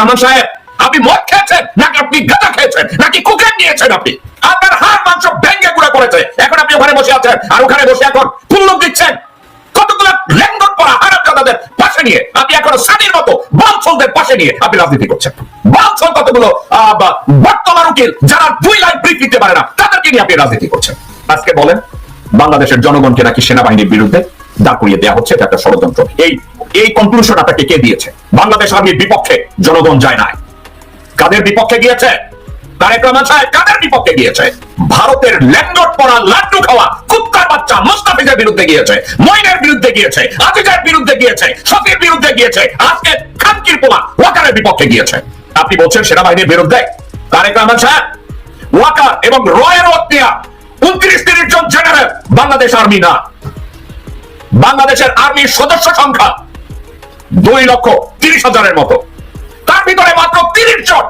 রহমান সাহেব, আপনি মদ খেয়েছেন? নাকি আপনি গাঁজা খেয়েছেন? নাকি নিয়েছেন আপনি? আপনার হাড়, মাংস ভেঙ্গে গুঁড়া করেছে। এখন আপনি ওখানে বসে আছেন আর ওখানে বসে এখন দিচ্ছেন। কতগুলো হারামজাদাদের পাশে নিয়ে, আপনি এখন মতো পাশে নিয়ে আপনি রাজনীতি করছেন। কতগুলো বর্তমান উকিল, যারা দুই লাইন ব্রিফ দিতে পারে না, তাদেরকে নিয়ে আপনি রাজনীতি করছেন। আজকে বলেন, বাংলাদেশের জনগণকে নাকি সেনাবাহিনীর বিরুদ্ধে দাঁড় করিয়ে দেওয়া হচ্ছে? এটা একটা ষড়যন্ত্র। এই এই কনক্লুশন আপনাকে কে দিয়েছে? বাংলাদেশ আর্মির বিপক্ষে জনগণ যায় নাই। কাদের বিপক্ষে গিয়েছে? ভারতের পড়া লাড্ডু খাওয়া বিরুদ্ধে বিপক্ষে গিয়েছে। আপনি বলছেন সেনাবাহিনীর বিরুদ্ধে? তারেক রহমান সাহেব, ওয়াকার এবং রয়ের উনত্রিশ তিরিশ জন জেনারেল বাংলাদেশ আর্মি না। বাংলাদেশের আর্মির সদস্য সংখ্যা দুই লক্ষ তিরিশ হাজারের মতো। তার ভিতরে মাত্র তিরিশ জন।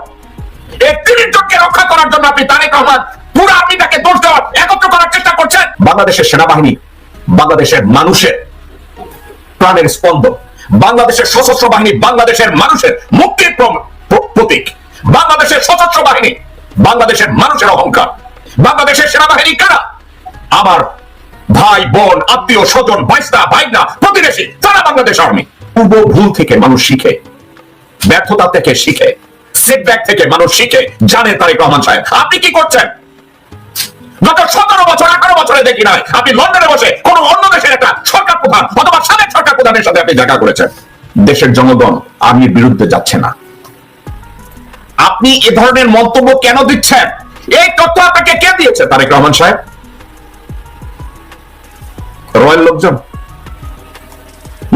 এই তিরিশ জনকে রক্ষা করার জন্য আপনি তারেক রহমান পুরো আর্মিটাকে দোষ দেওয়ার একত্র করার চেষ্টা করছেন। বাংলাদেশের সেনাবাহিনী, বাংলাদেশের মানুষের প্রাণের স্পন্দন, বাংলাদেশের সশস্ত্র বাহিনী, বাংলাদেশের মানুষের মুক্তির প্রতীক, বাংলাদেশের সশস্ত্র বাহিনী, বাংলাদেশের মানুষের অহংকার, বাংলাদেশের সেনাবাহিনী কারা? আমার ভাই, বোন, আত্মীয়, স্বজন, ভাইস্তা, ভাইনা, প্রতিবেশী তারা বাংলাদেশ আর্মি। পূর্ব ভুল থেকে মানুষ শিখে, ব্যর্থতা থেকে শিখে সেটব্যাক থেকে মানুষ শিখে, জানে তারেক রহমান সাহেব। আপনি কি করছেন? গত সতেরো বছর, আঠারো বছরে দেখি আপনি লন্ডনে বসে কোন অন্য দেশের একটা সরকার প্রধান অথবা সাবেক সরকার প্রধানের সাথে আপনি দেখা করেছেন। দেশের জনগণ আর্মির বিরুদ্ধে যাচ্ছে না। আপনি এ ধরনের মন্তব্য কেন দিচ্ছেন? এই তথ্য আপনাকে কে দিয়েছে, তারেক রহমান সাহেব? রয়্যাল লোকজন?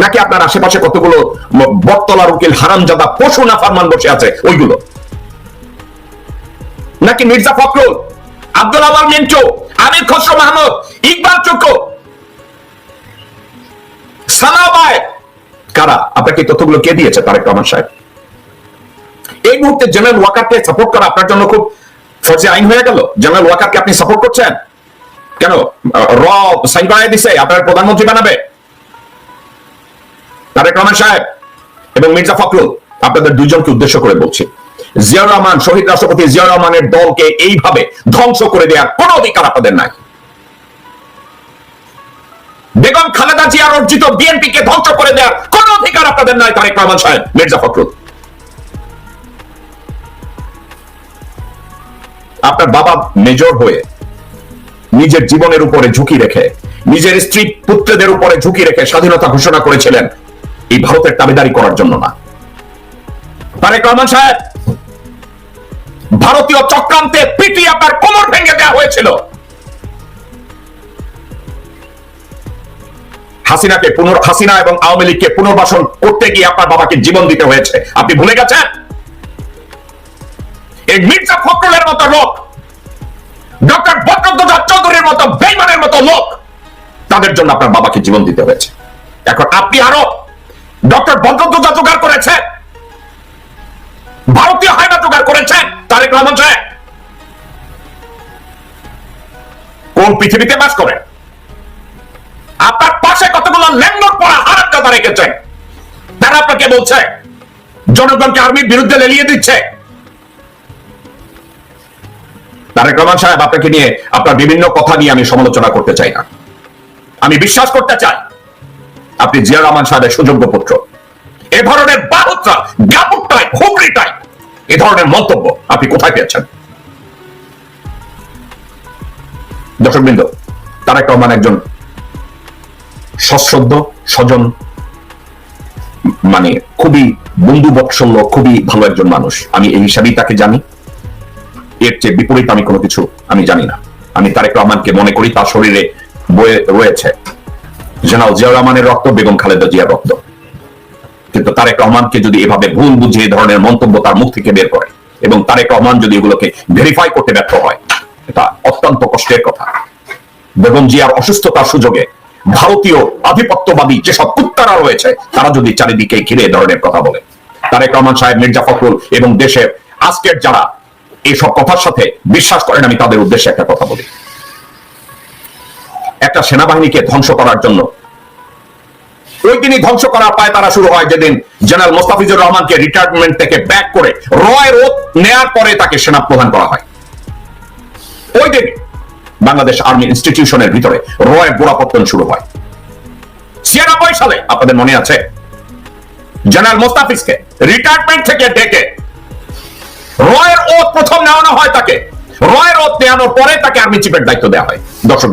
নাকি আপনার আশেপাশে কতগুলো বটতলার উকিল, হারামজাদা, পশু না ফারমান বসে আছে? ওইগুলো। নাকি মির্জা ফখরুল, আব্দুল আওয়াল মিন্টু, আমির খসরু মাহমুদ, ইকবাল চুকু সানাবায় কারা? আপনাকে তথ্যগুলো কে দিয়েছে, তারেক রহমান সাহেব? এই মুহূর্তে জেনারেল ওয়াকারকে সাপোর্ট করা আপনার জন্য খুব ফৌজে আইন হয়ে গেল। জেনারেল ওয়াকারকে আপনি সাপোর্ট করছেন? কেন? র সাইন করাই দিছে, আপনার প্রধানমন্ত্রী বানাবে। তারেক রহমান সাহেব এবং মির্জা ফখরুল, আপনাদের দুইজনকে উদ্দেশ্য করে বলছি। জিয়াউর রহমান, শহীদ রাষ্ট্রপতি জিয়াউর রহমানের দলকে এইভাবে ধ্বংস করে দেওয়ার কোন অধিকার আপনাদের নাই। বেগম খালেদা জিয়ার অর্জিত বিএনপি কে ধ্বংস করে দেওয়ার কোন অধিকার আপনাদের নাই, তারেক রহমান সাহেব, মির্জা ফখরুল। আপনার বাবা মেজর হয়ে নিজের জীবনের উপরে ঝুঁকি রেখে, নিজের স্ত্রী পুত্রদের উপরে ঝুঁকি রেখে স্বাধীনতা ঘোষণা করেছিলেন এই ভারতের দাবিদারি করার জন্য না। তারেক রহমান সাহেব, ভারতীয় চক্রান্তে পিটিয়ে আপনার কোমর ভেঙে দেওয়া হয়েছিল। হাসিনাকে পুনর হাসিনা এবং আওয়ামী লীগকে পুনর্বাসন করতে গিয়ে আপনার বাবাকে জীবন দিতে হয়েছে। আপনি ভুলে গেছেন? এই মির্জা ফখরুলের মতো লোক, ডক্টর বদরুদ্দোজা চৌধুরীর মতো বেইমানের মতো লোক, তাদের জন্য আপনার বাবাকে জীবন দিতে হয়েছে। এখন আপনি আরও ডক্টর বদরুদ্দোজা জোগাড় করেছে। ভারতীয় হায়না জোগাড় করেছে, তারেক রহমান সাহেব। কোন পৃথিবীতে বাস করেন আপনার পাশে কতগুলো ল্যান্ডর পড়া হারাম রেখেছেন তারা আপনাকে বলছে, জনগণকে আর্মির বিরুদ্ধে লেলিয়ে দিচ্ছে। তারেক রহমান সাহেব, আপনাকে নিয়ে আপনার বিভিন্ন কথা নিয়ে আমি সমালোচনা করতে চাই না। আমি বিশ্বাস করতে চাই আপনি জিয়া রহমান সাহেবের সুযোগ্য পুত্র। এ ধরনের বাহুত্রা গাপুরটাই হুগরিটাই এ ধরনের মন্তব্য আপনি কোথায় পেয়েছেন? দর্শকবৃন্দ তারেক রহমান একজন সশ্রদ্ধ, স্বজন মানে খুবই বন্ধু বৎসল্য খুবই ভালো একজন মানুষ। আমি এই হিসাবেই তাকে জানি। এর চেয়ে বিপরীত আমি কোনো কিছু আমি জানি না। আমি তারেক রহমানকে মনে করি তার শরীরে বয়ে রয়েছে। জেনারেল জিয়াউর রহমানের রক্ত বেগম খালেদা জিয়ার রক্ত। কিন্তু তারেক রহমানকে যদি এভাবে ভুল বুঝে এই ধরনের মন্তব্য তার মুখ থেকে বের করে এবং তারেক রহমান যদি এগুলোকে ভেরিফাই করতে ব্যর্থ হয়, এটা অত্যন্ত কষ্টের কথা। বেগম জিয়ার অসুস্থতার সুযোগে ভারতীয় আধিপত্যবাদী যেসব কুত্তারা রয়েছে, তারা যদি চারিদিকে ঘিরে ধরনের কথা বলে। তারেক রহমান সাহেব, মির্জা ফখরুল এবং দেশের আজকের যারা এইসব কথার সাথে বিশ্বাস করেন, আমি তাদের উদ্দেশ্যে একটা কথা বলি। একটা সেনাবাহিনীকে ধ্বংস করার জন্য। ওই দিনই ধ্বংস করার পায় তারা শুরু হয় যেদিন জেনারেল মোস্তাফিজুর রহমানকে রিটায়ারমেন্ট থেকে ব্যাক করে রয়ের ওত নেয়ার পরে তাকে সেনা প্রধান করা হয়। ওই দিন বাংলাদেশ আর্মি ইনস্টিটিউশনের ভিতরে রয়ের গোড়াপত্তন শুরু হয়। ছিয়ানব্বই সালে, আপনাদের মনে আছে? জেনারেল মোস্তাফিজকে রিটায়ারমেন্ট থেকে ডেকে রয়ের ওত প্রথম নেওয়ানো হয় তাকে। রয়ের ওত নেওয়ানোর পরে তাকে আর্মি চিফের দায়িত্ব দেওয়া হয়। দর্শক